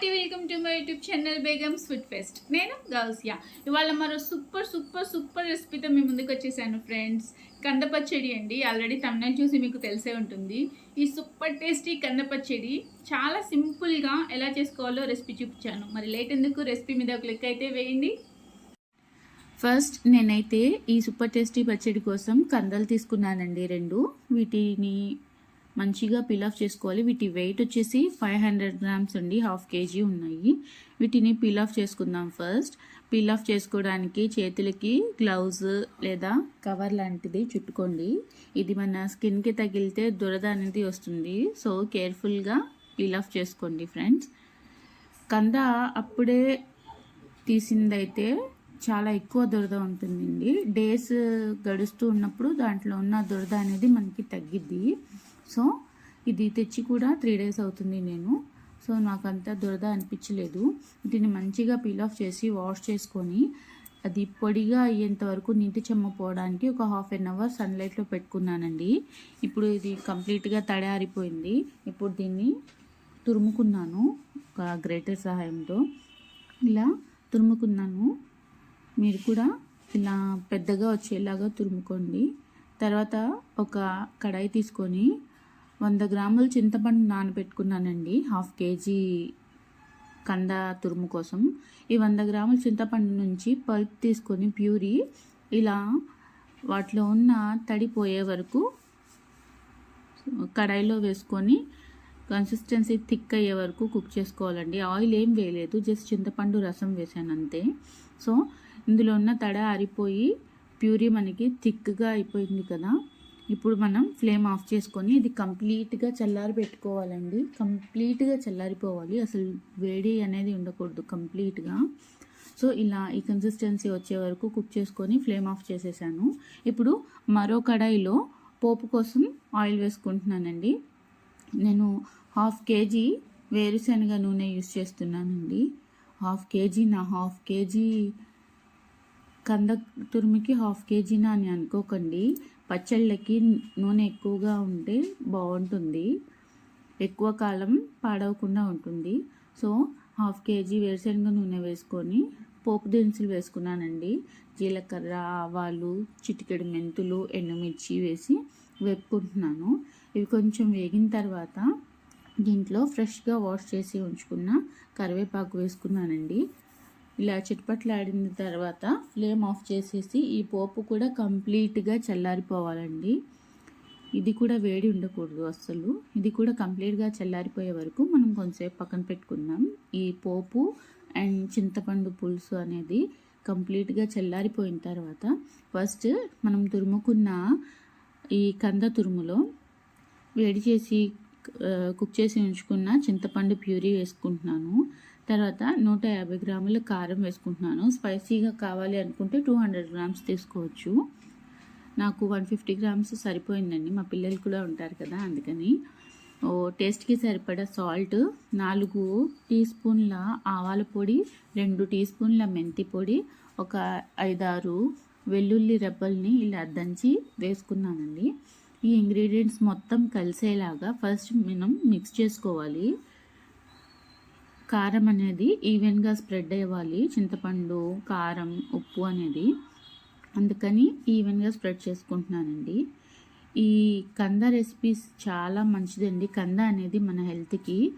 Hearty welcome to my YouTube channel Begum sweet fest. నేను గౌసియా. ఇవాళ మరో సూపర్ సూపర్ సూపర్ రెసిపీతో మీ ముందుకు వచ్చేసాను ఫ్రెండ్స్. కంద పచ్చడి అండి. ఆల్రెడీ తమిళ చూసి మీకు తెలిసే ఉంటుంది. ఈ సూపర్ టేస్టీ కంద పచ్చడి చాలా సింపుల్గా ఎలా చేసుకోవాలో రెసిపీ చూపించాను. మరి లేట్ ఎందుకు? రెసిపీ మీద ఒక లెక్క అయితే వేయండి. ఫస్ట్ నేనైతే ఈ సూపర్ టేస్టీ పచ్చడి కోసం కందలు తీసుకున్నానండి రెండు. వీటిని మంచిగా పిలాఫ్ చేసుకోవాలి. వీటి వెయిట్ వచ్చేసి ఫైవ్ హండ్రెడ్ గ్రామ్స్ అండి. హాఫ్ కేజీ ఉన్నాయి. వీటిని పిలాఫ్ చేసుకుందాం ఫస్ట్ పిలాఫ్ చేసుకోవడానికి చేతులకి గ్లౌజ్ లేదా కవర్ లాంటిది చుట్టుకోండి. ఇది మన స్కిన్కి తగిలితే దురద అనేది వస్తుంది. సో కేర్ఫుల్గా పిలాఫ్ చేసుకోండి ఫ్రెండ్స్ కంద అప్పుడే తీసిందైతే చాలా ఎక్కువ దురద ఉంటుందండి. డేస్ గడుస్తూ ఉన్నప్పుడు దాంట్లో ఉన్న దురద అనేది మనకి తగ్గిద్ది. సో ఇది తెచ్చి కూడా త్రీ డేస్ అవుతుంది నేను. సో నాకు అంత దురద అనిపించలేదు. దీన్ని మంచిగా పీల్ ఆఫ్ చేసి వాష్ చేసుకొని అది పొడిగా అయ్యేంత వరకు నీటి చెమ్మ పోవడానికి ఒక హాఫ్ అన్ అవర్ సన్లైట్లో పెట్టుకున్నానండి. ఇప్పుడు ఇది కంప్లీట్గా తడారిపోయింది. ఇప్పుడు దీన్ని తురుముకున్నాను ఒక గ్రేటర్ సహాయంతో. ఇలా తురుముకున్నాను. మీరు కూడా ఇలా పెద్దగా వచ్చేలాగా తురుముకోండి. తర్వాత ఒక కడాయి తీసుకొని వంద గ్రాములు చింతపండు నానబెట్టుకున్నానండి. హాఫ్ కేజీ కంద తురుము కోసం. ఈ వంద గ్రాముల చింతపండు నుంచి పల్ప్ తీసుకొని ప్యూరీ ఇలా వాటిలో ఉన్న తడి పోయే వరకు కడాయిలో వేసుకొని కన్సిస్టెన్సీ థిక్ అయ్యే వరకు కుక్ చేసుకోవాలండి. ఆయిల్ ఏం వేయలేదు జస్ట్ చింతపండు రసం వేసాను అంతే. సో ఇందులో ఉన్న తడ ఆరిపోయి ప్యూరీ మనకి థిక్గా అయిపోయింది కదా. ఇప్పుడు మనం ఫ్లేమ్ ఆఫ్ చేసుకొని ఇది కంప్లీట్గా చల్లారి పెట్టుకోవాలండి. కంప్లీట్గా చల్లారిపోవాలి. అసలు వేడి అనేది ఉండకూడదు కంప్లీట్గా. సో ఇలా ఈ కన్సిస్టెన్సీ వచ్చే వరకు కుక్ చేసుకొని ఫ్లేమ్ ఆఫ్ చేసేసాను. ఇప్పుడు మరో కడాయిలో పోపు కోసం ఆయిల్ వేసుకుంటున్నానండి. నేను హాఫ్ కేజీ వేరుశనగ నూనె యూస్ చేస్తున్నానండి. హాఫ్ కేజీ నా హాఫ్ కేజీ కంద తురిమికి హాఫ్ కేజీనా అని అనుకోకండి పచ్చళ్ళకి నూనె ఎక్కువగా ఉంటే బాగుంటుంది. ఎక్కువ కాలం పాడవకుండా ఉంటుంది. సో హాఫ్ కేజీ వేరుశనగ నూనె వేసుకొని పోపు దినుసులు వేసుకున్నానండి. జీలకర్ర ఆవాలు చిటికెడు మెంతులు ఎండుమిర్చి వేసి వేపుకుంటున్నాను. ఇవి కొంచెం వేగిన తర్వాత దీంట్లో ఫ్రెష్గా వాష్ చేసి ఉంచుకున్న కరివేపాకు వేసుకున్నానండి. ఇలా చిట్పట్లాడిన తర్వాత ఫ్లేమ్ ఆఫ్ చేసేసి ఈ పోపు కూడా కంప్లీట్గా చల్లారిపోవాలండి. ఇది కూడా వేడి ఉండకూడదు అస్సలు. ఇది కూడా కంప్లీట్గా చల్లారిపోయే వరకు మనం కొంచెంసేపు పక్కన పెట్టుకుందాం. ఈ పోపు అండ్ చింతపండు పులుసు అనేది కంప్లీట్గా చల్లారిపోయిన తర్వాత ఫస్ట్ మనం తురుముకున్న ఈ కంద తురుములో వేడి చేసి కుక్ చేసి ఉంచుకున్న చింతపండు ప్యూరీ వేసుకుంటున్నాను. తర్వాత నూట యాభై గ్రాముల కారం వేసుకుంటున్నాను. స్పైసీగా కావాలి అనుకుంటే టూ హండ్రెడ్ గ్రామ్స్ తీసుకోవచ్చు. నాకు వన్ ఫిఫ్టీ గ్రామ్స్ సరిపోయిందండి. మా పిల్లలు కూడా ఉంటారు కదా అందుకని. ఓ టేస్ట్కి సరిపడా సాల్ట్ నాలుగు టీ స్పూన్ల ఆవాల పొడి రెండు టీ స్పూన్ల మెంతి పొడి ఒక ఐదారు వెల్లుల్లి రెబ్బల్ని ఇలా దంచి వేసుకున్నానండి. ఈ ఇంగ్రీడియంట్స్ మొత్తం కలిసేలాగా ఫస్ట్ మనం మిక్స్ చేసుకోవాలి. కారం అనేది ఈవెన్గా స్ప్రెడ్ అవ్వాలి చింతపండు కారం ఉప్పు అనేది. అందుకని ఈవెన్గా స్ప్రెడ్ చేసుకుంటున్నానండి. ఈ కంద రెసిపీస్ చాలా మంచిదండి. కంద అనేది మన హెల్త్కి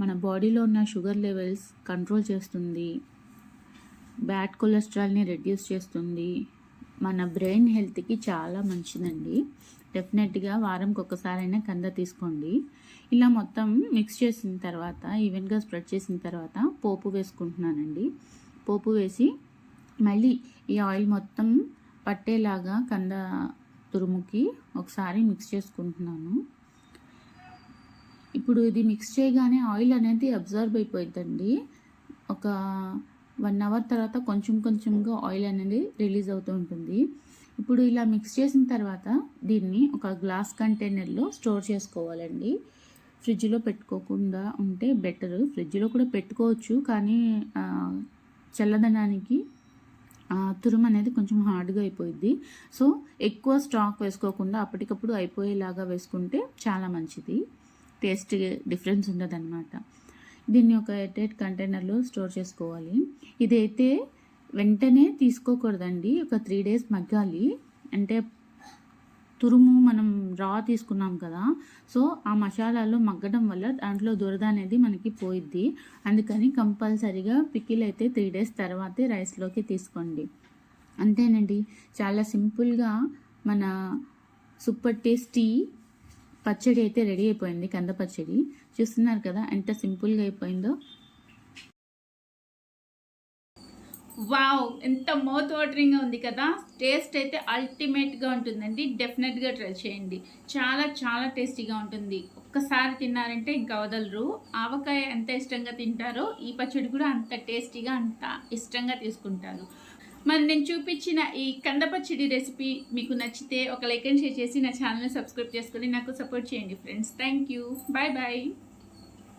మన బాడీలో ఉన్న షుగర్ లెవెల్స్ కంట్రోల్ చేస్తుంది. బ్యాడ్ కొలెస్ట్రాల్ని రెడ్యూస్ చేస్తుంది. మన బ్రెయిన్ హెల్త్కి చాలా మంచిదండి. డెఫినెట్గా వారంకి ఒకసారైనా కంద తీసుకోండి. ఇలా మొత్తం మిక్స్ చేసిన తర్వాత ఈవెన్గా స్ప్రెడ్ చేసిన తర్వాత పోపు వేసుకుంటున్నానండి. పోపు వేసి మళ్ళీ ఈ ఆయిల్ మొత్తం పట్టేలాగా కంద తురుముకి ఒకసారి మిక్స్ చేసుకుంటున్నాను. ఇప్పుడు ఇది మిక్స్ చేయగానే ఆయిల్ అనేది అబ్జర్వ్ అయిపోయిందండి ఒక వన్ అవర్ తర్వాత కొంచెం కొంచెంగా ఆయిల్ అనేది రిలీజ్ అవుతూ ఉంటుంది. ఇప్పుడు ఇలా మిక్స్ చేసిన తర్వాత దీన్ని ఒక గ్లాస్ కంటైనర్లో స్టోర్ చేసుకోవాలండి. ఫ్రిడ్జ్లో పెట్టుకోకుండా ఉంటే బెటర్ ఫ్రిడ్జ్లో కూడా పెట్టుకోవచ్చు కానీ చల్లదనానికి తురుము అనేది కొంచెం హార్డ్గా అయిపోయింది సో ఎక్కువ స్టాక్ వేసుకోకుండా అప్పటికప్పుడు అయిపోయేలాగా వేసుకుంటే చాలా మంచిది. టేస్ట్ డిఫరెన్స్ ఉండదన్నమాట. దీన్ని ఒక ఎయిట్ కంటైనర్లో స్టోర్ చేసుకోవాలి. ఇదైతే వెంటనే తీసుకోకూడదండి. ఒక త్రీ డేస్ మగ్గాలి. అంటే తురుము మనం రా తీసుకున్నాం కదా. సో ఆ మసాలాలో మగ్గడం వల్ల దాంట్లో దురద అనేది మనకి పోయిద్ది. అందుకని కంపల్సరీగా పికిల్ అయితే త్రీ డేస్ తర్వాతే రైస్లోకి తీసుకోండి. అంతేనండి. చాలా సింపుల్గా మన సూపర్ టేస్టీ పచ్చడి అయితే రెడీ అయిపోయింది. కంద పచ్చడి. చూస్తున్నారు కదా ఎంత సింపుల్గా అయిపోయిందో. వావ్ ఎంత మౌత్ వాటరింగ్గా ఉంది కదా. టేస్ట్ అయితే అల్టిమేట్గా ఉంటుందండి. డెఫినెట్గా ట్రై చేయండి. చాలా చాలా టేస్టీగా ఉంటుంది. ఒక్కసారి తిన్నారంటే ఇంకా వదలరు. ఆవకాయ ఎంత ఇష్టంగా తింటారో ఈ పచ్చడి కూడా అంత టేస్టీగా అంత ఇష్టంగా తీసుకుంటారు. మరి నేను చూపించిన ఈ కంద పచ్చడి రెసిపీ మీకు నచ్చితే ఒక లైక్ అండ్ షేర్ చేసి నా ఛానల్ని సబ్స్క్రైబ్ చేసుకొని నాకు సపోర్ట్ చేయండి friends thank you bye bye